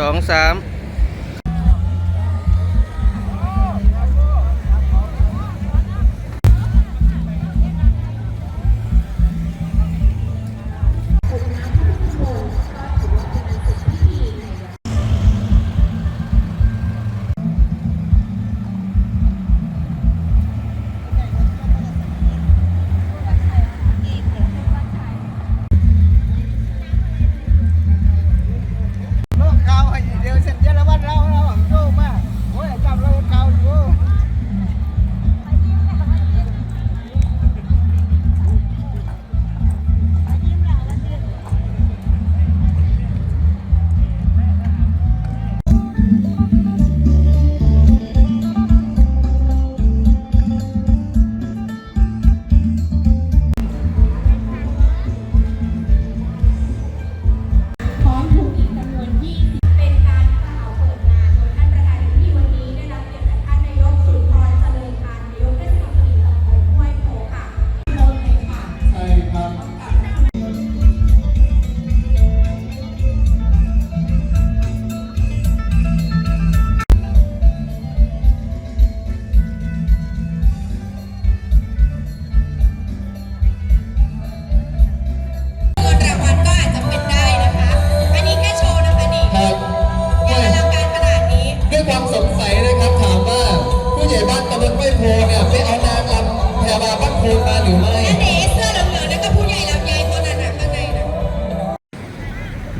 สองสาม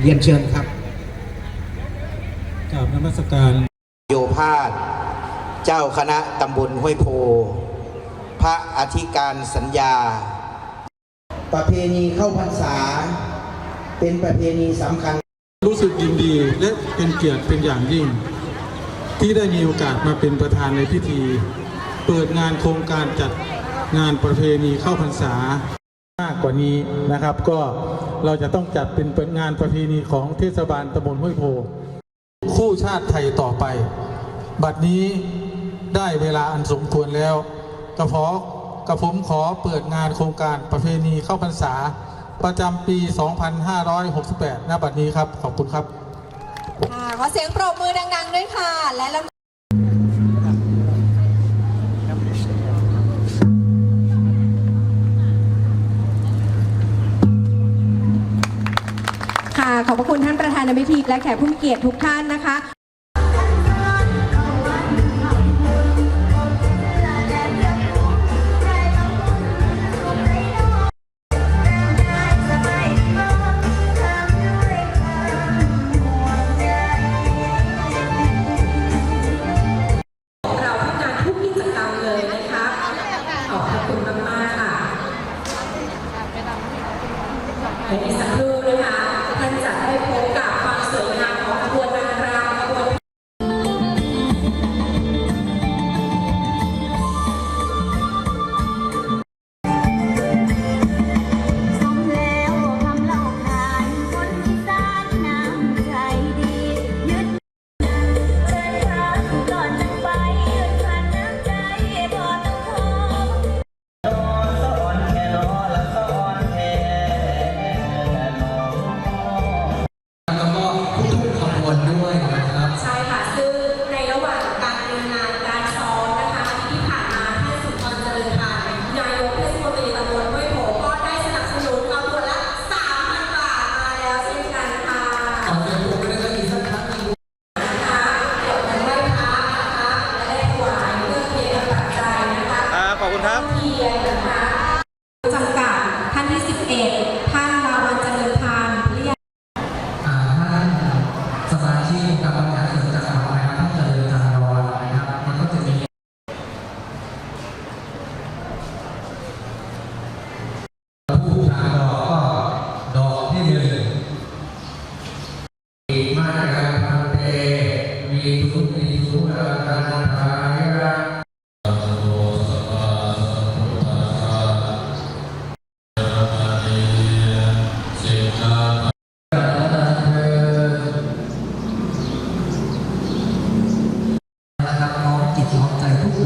เรียนเชิญครับกราบนมัสการโยภาสเจ้าคณะตำบลห้วยโพ พระอธิการสัญญา ประเพณีเข้าพรรษา เป็นประเพณีสำคัญ รู้สึกยินดีและเป็นเกียรติเป็นอย่างยิ่ง ที่ได้มีโอกาสมาเป็นประธานในพิธี เปิดงานโครงการจัดงานประเพณีเข้าพรรษา มากกว่านี้นะครับ ก็เราจะต้องจัดเป็นงานประเพณีของเทศบาลตำบลห้วยโพ คู่ชาติไทยต่อไป บัดนี้ได้เวลาอันสมควรแล้วกระเพาะกระผมขอเปิดงานโครงการประเพณีเข้าพรรษา ประจำปี 2568ณบัดนี้ครับ ขอบคุณครับ ค่ะขอเสียงปรบมือดังๆด้วยค่ะ และลำ แขกผู้มีเกียรติทุกท่านนะคะ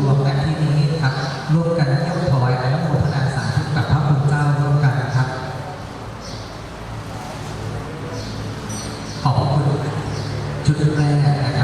รวมกันที่นี้ครับร่วมกันที่ยวถวายและโมทนาสาธุกับพระคุณเจ้าร่วมกันครับ ขอบคุณจุดแรกนะครับ